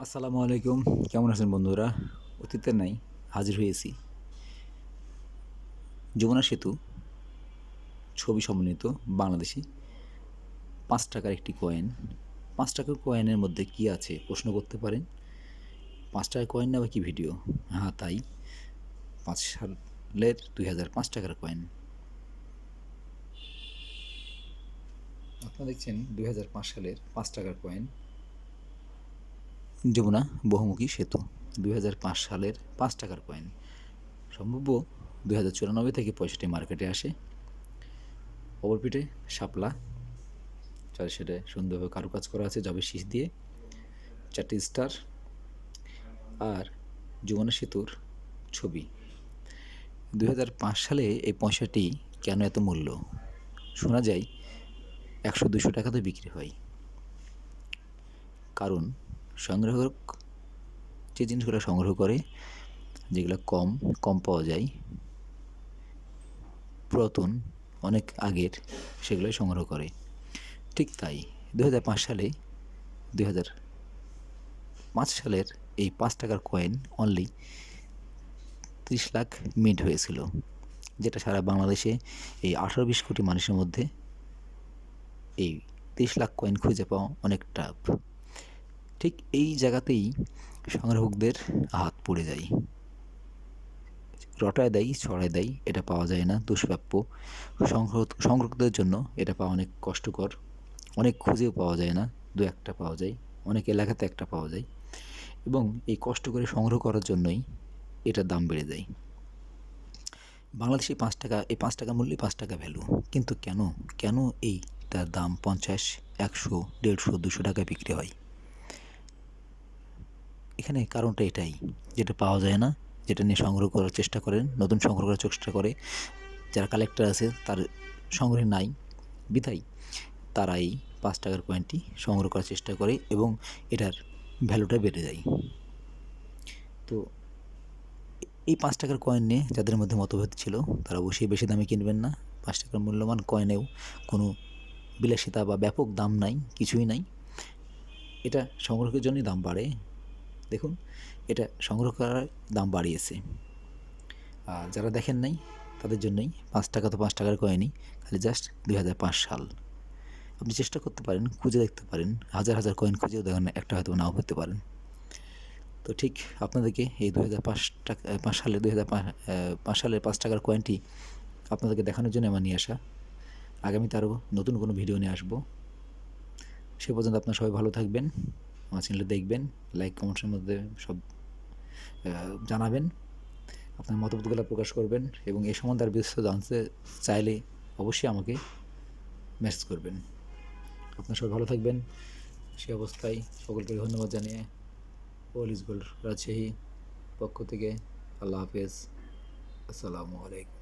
আসসালামু আলাইকুম। কেমন আছেন বন্ধুরা? অতীতের নাই, হাজির হয়েছি। যমুনা সেতু, ছবি সমন্বিত, বাংলাদেশি। পাঁচ টাকার একটি কয়েন পাঁচ টাকার কয়েনের মধ্যে কি আছে? প্রশ্ন করতে পারেন। পাঁচ টাকার কয়েন নেওয়া কি ভিডিও হ্যাঁ তাই। পাঁচ সালের দুই হাজার পাঁচ টাকার কয়েন আপনারা দেখছেন দুই হাজার পাঁচ সালের পাঁচ টাকার কয়েন যমুনা বহুমুখী সেতু দু হাজার পাঁচ সালের পাঁচ টাকার কয়েন। সম্ভাব্য দুই থেকে পঁয়ষট্টি মার্কেটে আসে। অপর পিঠে শাপলা চার সেটা সুন্দরভাবে কারুকাজ করা আছে জবে শীষ দিয়ে, চারটি স্টার আর যমুনা সেতুর ছবি। দু হাজার পাঁচ সালে এই পয়সাটি কেন এত মূল্য? শোনা যায়, একশো দুশো টাকাতে বিক্রি হয়। কারণ সংগ্রাহক যে জিনিসগুলো সংগ্রহ করে, যেগুলো কম কম পাওয়া যায়, পুরাতন, অনেক আগের, সেগুলোই সংগ্রহ করে। ঠিক তাই দু সালে দুই পাঁচ সালের এই পাঁচ টাকার কয়েন অনলি ত্রিশ লাখ মিন্ট হয়েছিল, যেটা সারা বাংলাদেশে এই আঠারো বিশ কোটি মানুষের মধ্যে এই তিরিশ লাখ কয়েন খুঁজে পাওয়া অনেক টাফ ঠিক এই জায়গাতেই সংগ্রাহকদের হাত পড়ে যায়। রটায় দেয়, ছড়ায় দেয়, এটা পাওয়া যায় না, দুষ্প্রাপ্য। সংগ্রহ সংগ্রহকদের জন্য এটা পাওয়া অনেক কষ্টকর। অনেক খুঁজেও পাওয়া যায় না, দু একটা পাওয়া যায়, অনেক এলাকাতে একটা পাওয়া যায়। এবং এই কষ্ট করে সংগ্রহ করার জন্যই এটার দাম বেড়ে যায়। বাংলাদেশে পাঁচ টাকা এই পাঁচ টাকা মূল্যে পাঁচ টাকা ভ্যালু কিন্তু কেন? কেন এই তার দাম পঞ্চাশ, একশো, দেড়শো, দুশো টাকায় বিক্রি হয়? এখানে কারণটা এটাই, যেটা পাওয়া যায় না, যেটা নিয়ে সংগ্রহ করার চেষ্টা করেন, নতুন সংগ্রহ করার চেষ্টা করে। যারা কালেক্টর আছে, তার সংগ্রহে নাই বিধাই তারা এই পাঁচ টাকার কয়েনটি সংগ্রহ করার চেষ্টা করে এবং এটার ভ্যালুটা বেড়ে যায়। তো এই পাঁচ টাকার কয়েন নিয়ে যাদের মধ্যে মতভেদ ছিল, তারা অবশ্যই বেশি দামে কিনবেন না। পাঁচ টাকার মূল্যবান কয়েনেও কোনো বিলাসিতা বা ব্যাপক দাম নাই, কিছুই নাই। এটা সংগ্রহের জন্যই দাম বাড়ে। দেখুন, এটা সংগ্রহ করার দাম বাড়িয়েছে। আর যারা দেখেন নাই, তাদের জন্যই পাঁচ টাকা তো পাঁচ টাকার কয়েনই খালি জাস্ট দুই হাজার পাঁচ সাল। আপনি চেষ্টা করতে পারেন, খুঁজে দেখতে পারেন, হাজার হাজার কয়েন খুঁজেও দেখেন একটা হয়তো নাও হতে পারেন। তো ঠিক আপনাদেরকে এই দু হাজার পাঁচ টাকা পাঁচ সালে দুই হাজার পাঁচ সালের পাঁচ টাকার কয়েনটি আপনাদেরকে দেখানোর জন্য আমার নিয়ে আসা। আগামীতে আরও নতুন কোনো ভিডিও নিয়ে আসব। সে পর্যন্ত আপনার সবাই ভালো থাকবেন। আমার চ্যানেলটা দেখবেন লাইক কমেন্টসের মধ্যে সব জানাবেন। আপনার মতামতগুলো প্রকাশ করবেন এবং এ সম্বন্ধে আর বিস্তারিত জানতে চাইলে অবশ্যই আমাকে মেসেজ করবেন। আপনার সবাই ভালো থাকবেন। সে অবস্থায় সকলকে ধন্যবাদ জানিয়ে ওয়াল ইজ গোল্ড রাজশাহী পক্ষ থেকে আল্লাহ হাফেজ। আসসালামু আলাইকুম।